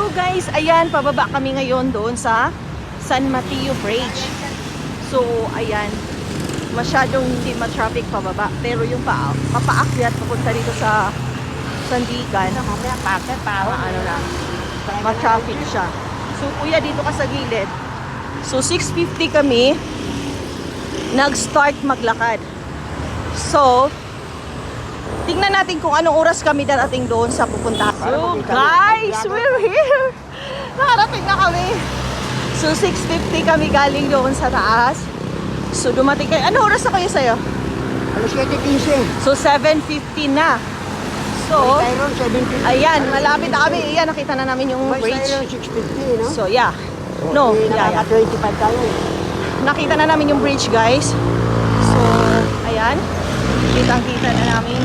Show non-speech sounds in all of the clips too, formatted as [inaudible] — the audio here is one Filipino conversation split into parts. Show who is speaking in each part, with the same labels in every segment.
Speaker 1: So guys, ayan, pababa kami ngayon doon sa San Mateo Bridge. So, ayan, masyadong hindi ma-traffic pababa. Pero yung pa papaakyat papunta dito sa Sandigan,
Speaker 2: Mamaya pakit pa
Speaker 1: ah, ano na, ma-traffic siya. So, kuya, dito ka sa gilid. So, 6.50 kami, nag-start maglakad. So, tingnan natin kung anong oras kami darating doon sa pupunta. So, guys, we're here! Nakarating na kami. So, 6.50 kami galing doon sa taas. So, dumating kayo. Anong oras na kayo sa'yo?
Speaker 2: Alas 7.15.
Speaker 1: So, 7.50 na. So,
Speaker 2: Tyron 7.50.
Speaker 1: ayan, malapit na kami. Ayan, nakita na namin yung bridge.
Speaker 2: Tyron 6.50, no?
Speaker 1: So, yeah. No, yeah, yeah.
Speaker 2: Nakaka 25 tayo.
Speaker 1: Nakita na namin yung bridge, guys. So, ayan. Kitang-kita na namin.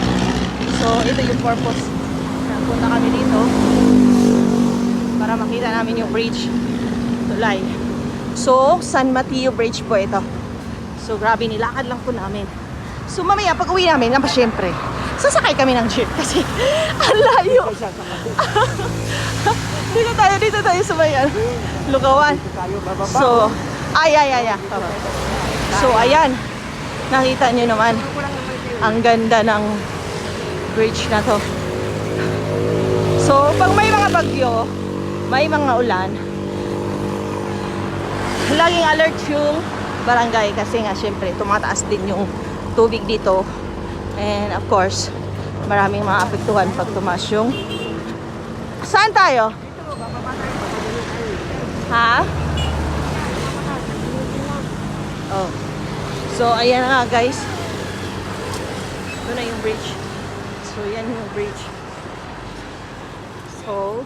Speaker 1: So, ito yung purpose. Nagpunta kami dito para makita namin yung bridge. Tulay. So, San Mateo Bridge po ito. So, grabe, nilakad lang po namin. So, mamaya, pag uwi namin, naman syempre, sasakay kami ng jeep kasi [laughs] ang layo. [laughs] Dito tayo, dito tayo sa may ano, Lugawan. So, ay, ay, ay, ay. So, ayan. Nakita nyo naman. Ang ganda ng bridge na to. So, pag may mga bagyo, may mga ulan, laging alert yung barangay kasi nga syempre tumataas din yung tubig dito. And of course, maraming mga apektuhan pag tumaas yung... Saan tayo? Ha? Oh. So, ayan nga guys. Ito na yung bridge. So, yan yung bridge. So,